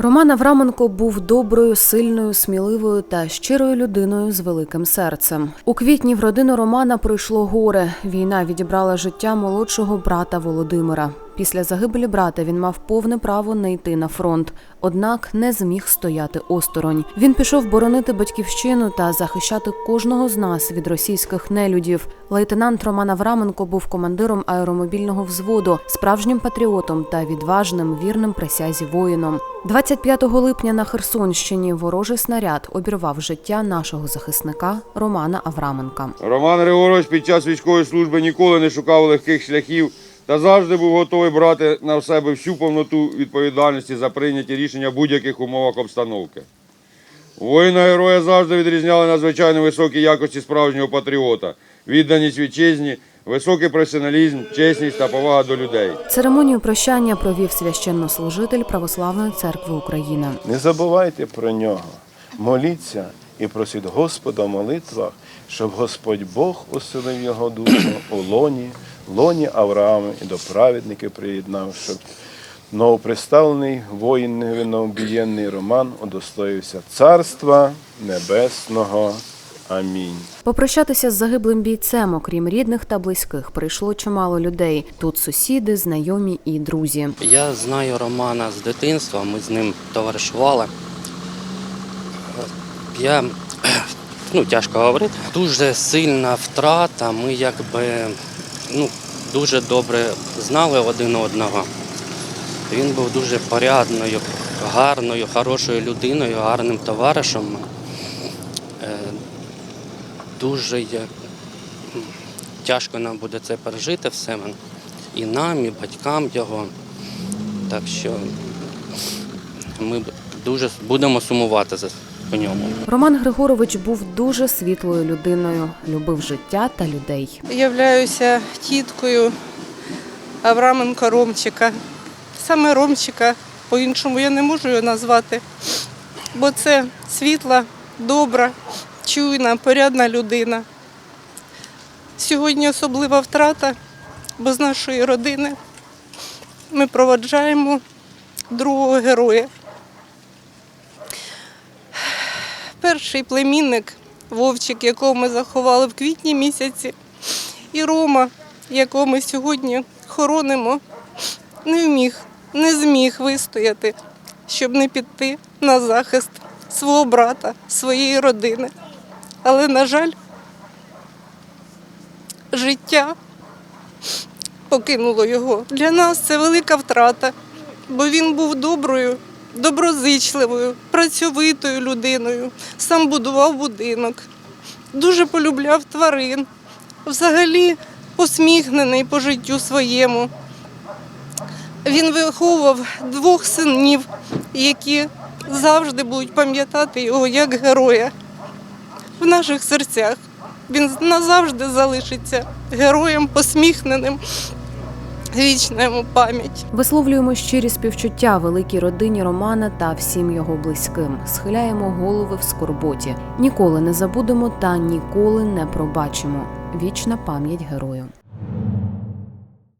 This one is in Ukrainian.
Роман Авраменко був доброю, сильною, сміливою та щирою людиною з великим серцем. У квітні в родину Романа прийшло горе. Війна відібрала життя молодшого брата Володимира. Після загибелі брата він мав повне право не йти на фронт, однак не зміг стояти осторонь. Він пішов боронити батьківщину та захищати кожного з нас від російських нелюдів. Лейтенант Роман Авраменко був командиром аеромобільного взводу, справжнім патріотом та відважним вірним присязі воїном. 25 липня на Херсонщині ворожий снаряд обірвав життя нашого захисника Романа Авраменка. Роман Григорович під час військової служби ніколи не шукав легких шляхів та завжди був готовий брати на себе всю повноту відповідальності за прийняті рішення в будь-яких умовах обстановки. Воїна героя завжди відрізняли надзвичайно високі якості справжнього патріота, відданість вітчизні, високий професіоналізм, чесність та повага до людей. Церемонію прощання провів священнослужитель Православної церкви України. Не забувайте про нього, моліться і просіть Господа в молитвах, щоб Господь Бог оселив його душу у лоні, лоні Авраама і до праведників приєднав, щоб новоприставлений воїн невиннообієнний Роман удостоївся Царства Небесного. Амінь. Попрощатися з загиблим бійцем, окрім рідних та близьких, прийшло чимало людей. Тут сусіди, знайомі і друзі. Я знаю Романа з дитинства, ми з ним товаришували. Я ну, тяжко говорити. Дуже сильна втрата. Ми якби ну, дуже добре знали один одного. Він був дуже порядною, гарною, хорошою людиною, гарним товаришем. Е, Дуже тяжко нам буде це пережити все. І нам, і батькам його. Так що ми дуже будемо сумувати за по ньому. Роман Григорович був дуже світлою людиною, любив життя та людей. Являюся тіткою Авраменка Ромчика. Саме Ромчика, по-іншому я не можу його назвати, бо це світла, добра, чуйна, порядна людина. Сьогодні особлива втрата, бо з нашої родини ми проводжаємо другого героя. Перший племінник Вовчик, якого ми заховали в квітні місяці, і Рома, якого ми сьогодні хоронимо, не вміг, не зміг вистояти, щоб не піти на захист свого брата, своєї родини. Але, на жаль, життя покинуло його. Для нас це велика втрата, бо він був доброю, доброзичливою, працьовитою людиною, сам будував будинок, дуже полюбляв тварин, взагалі посміхнений по життю своєму. Він виховував двох синів, які завжди будуть пам'ятати його як героя в наших серцях. Він назавжди залишиться героєм посміхненим. Вічна йому пам'ять. Висловлюємо щирі співчуття великій родині Романа та всім його близьким. Схиляємо голови в скорботі. Ніколи не забудемо та ніколи не пробачимо. Вічна пам'ять герою.